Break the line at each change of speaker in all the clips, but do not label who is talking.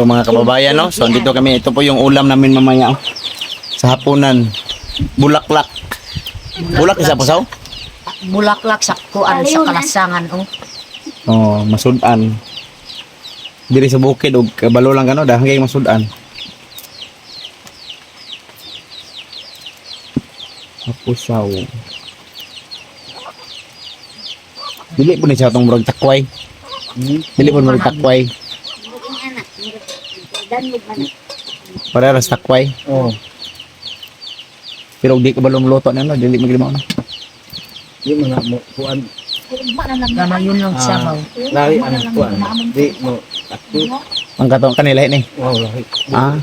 ito mga kababayan, no? So, dito kami. Ito po yung ulam namin mamaya. oh. Sa hapunan. Bulaklak. Bulak isa po saw?
Bulaklak sa kuan sa kalasangan oh.
Oh, masudan. Diri sa bukid og kabalo lang kano dahang kay masudan. Hapusaw. Dili po ni sa atong murag takway. Dili po murag takway. Parehas takway.
Oh,
Pero di ka ba lumuluto na no, dili maglimaw na.
di mo na mo kuan.
Gana yun lang
Ah.
sabaw.
Lahi ang kuan. Di mo ako.
Ang katong kanila ni.
Wow, lahi.
Ah,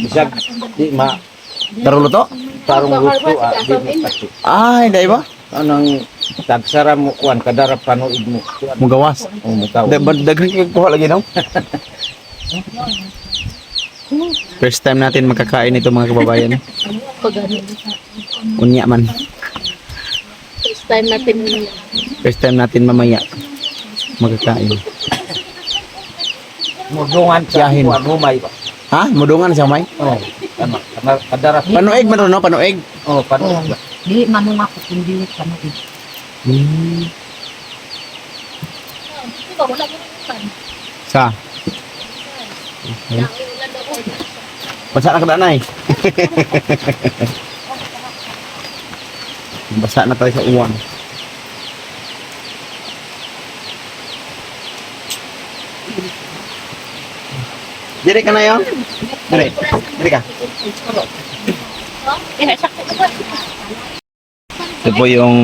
Bisag di ma
daruluto?
tarong gusto ah, di mo pati.
Ay, dai ba?
Anong tagsara mo kuan kadarap panoid mo kuan.
Mugawas.
Oh, mukaw.
Da daghan kay kuha lagi no. First time natin makakain ito mga kababayan. Unya man.
First time natin
First time natin mamaya makakain.
Mudungan sa
Yahin. Ha? Mudungan sa may?
Oh, ano, kana- kadarap.
Panuig man ron, no? Panuig.
Oh, panoid.
Oh. Dili manung ako kung dili ka mo.
Hmm. Sa? Okay. Basa na ka na eh. Basa na tayo sa uwan. Diri ka na yun? Diri. Diri ka. Ito po yung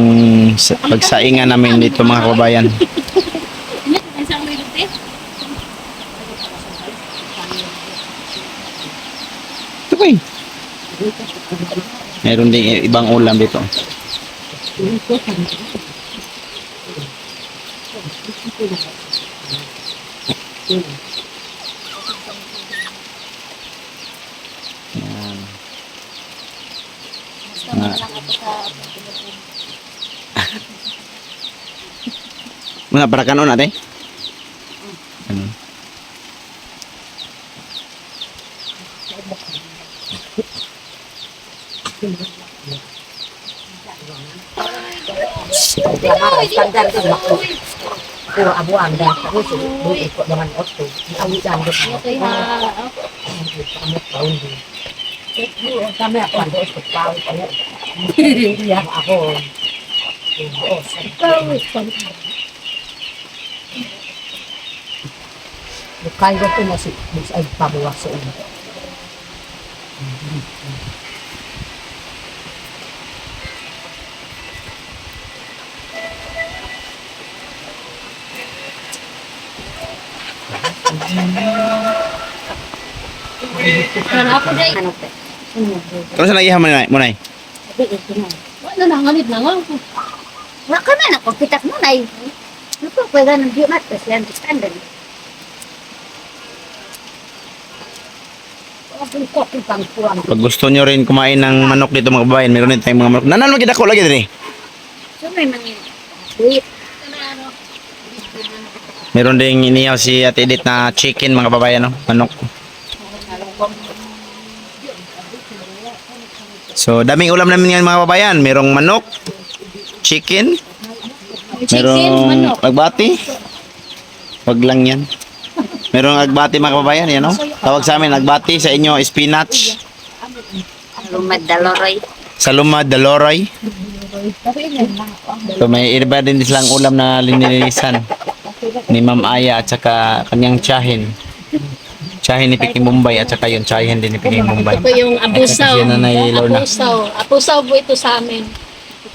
sa- pagsaingan namin dito mga kababayan. Ito po eh. Meron din ibang ulam dito. Yan. Mga para kanon natin.
Standard ko ako. Puro abuan dah. Ako sa buhay ko dengan dan ko. Okay ha. Kamu tahu di. Kami sa tao ko. Iya ako. Oh, Bukan ko na si ay pabuwas sa ulo.
Ano Ano
sa nagihan mo na mo na?
Wala na ngalit na nga.
Wala ka na, pagpitak mo na. Ano po, pwede ng view mat, kasi yan, standard.
Ko.
Pag gusto nyo rin kumain ng manok dito mga kababayan, meron din tayong mga manok. Nanan mo ako lagi din eh.
So, may mga wait.
Meron ding inihaw si Ate Edith na chicken mga kababayan, no? manok. So, daming ulam namin ngayon mga kababayan. Merong manok, chicken, merong agbati. Wag lang yan. Merong agbati mga kababayan, yan no? Tawag sa amin, agbati sa inyo, spinach,
Lumad daloroy.
saluma, daloroy. So, may iba din silang ulam na linilisan ni Ma'am Aya at saka kanyang tiyahin. Tiyahin ni Piking Bombay at saka yung tiyahin din ni Piking Bombay.
Ito yung abusaw.
Kasi Nanay Lorna.
Apusaw. Apusaw po ito sa amin.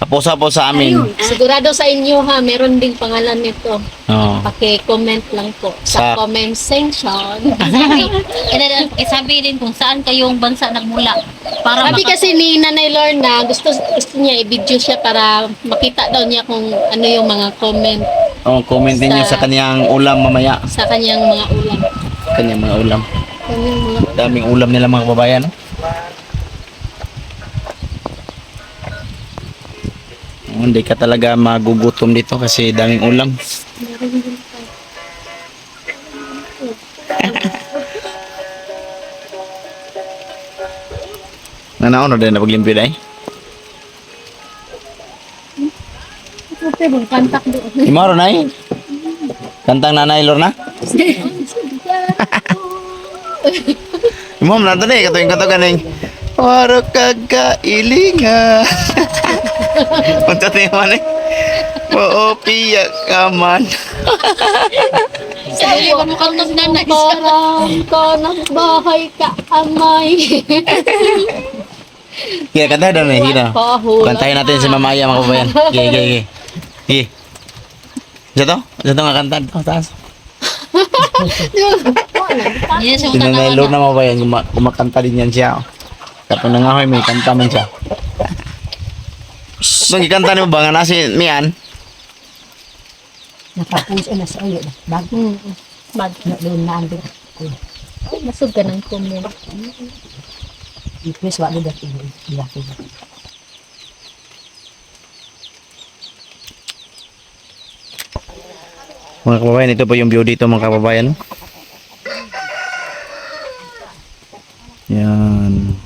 Apusa po sa amin.
Sigurado sa inyo ha, meron ding pangalan nito.
Oh.
Paki-comment lang po
Sa-
sa, comment section.
Sabi, eh, eh, sabi din kung saan kayong bansa nagmula. Para
Sabi
maka-
kasi ni Nanay Lorna, gusto gusto niya i-video siya para makita daw niya kung ano yung mga comment
Oh, comment sa, niyo sa kanyang ulam mamaya.
Sa kanyang mga ulam.
Kanyang mga ulam.
Kanyang mga ulam.
Daming ulam nila mga kababayan. Oh, oh hindi ka talaga magugutom dito kasi daming ulam. Nanaon na din na paglimpi dahil?
Okay, mong kantak doon.
Imaro na eh. Kantang nanay Lorna? Imam na ito eh, katuwing kato ganing. Waro kagailinga. Punta tayo man eh. Oo, ka man.
Sabi ko mo kantos nanay.
Parang ka ng bahay ka amay.
Kaya kanta daw na hina. Kantahin natin si Mamaya mga kabayan. Gigi, gigi. Gigi. Isa to? Isa to nga kanta. Oh, taas.
Yan siya
Si Nanay Lorna mga kabayan, guma- kumakanta din yan siya. oh. Kapag nangahoy, may kanta man siya. Nung ikanta ni mo ba nga nasi miyan?
Nakapuso na sa ulo. Bago
Mm. Bad.
na doon na ando.
Masug ka ng kumo.
Ipis wala dati. Laki.
Mga kababayan, ito po yung view dito mga kababayan. Yan.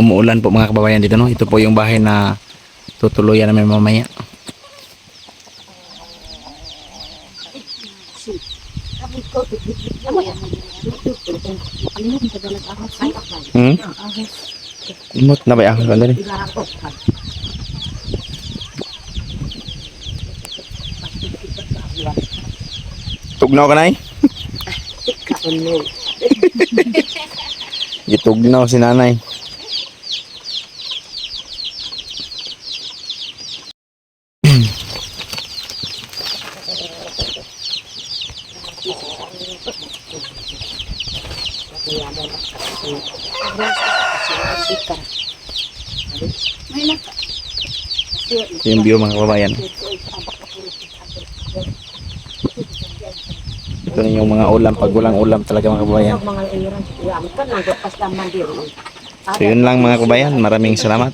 Umuulan po mga kababayan dito no. Ito po yung bahay na tutuluyan namin mamaya. Hmm? Imot na ba yung ahas Tugnaw ka na eh? Gitugnaw si nanay. Ito yung view mga kababayan. Ito na yung mga ulam. Pag walang ulam talaga mga kababayan.
Yan.
So yun lang mga kababayan. Maraming salamat.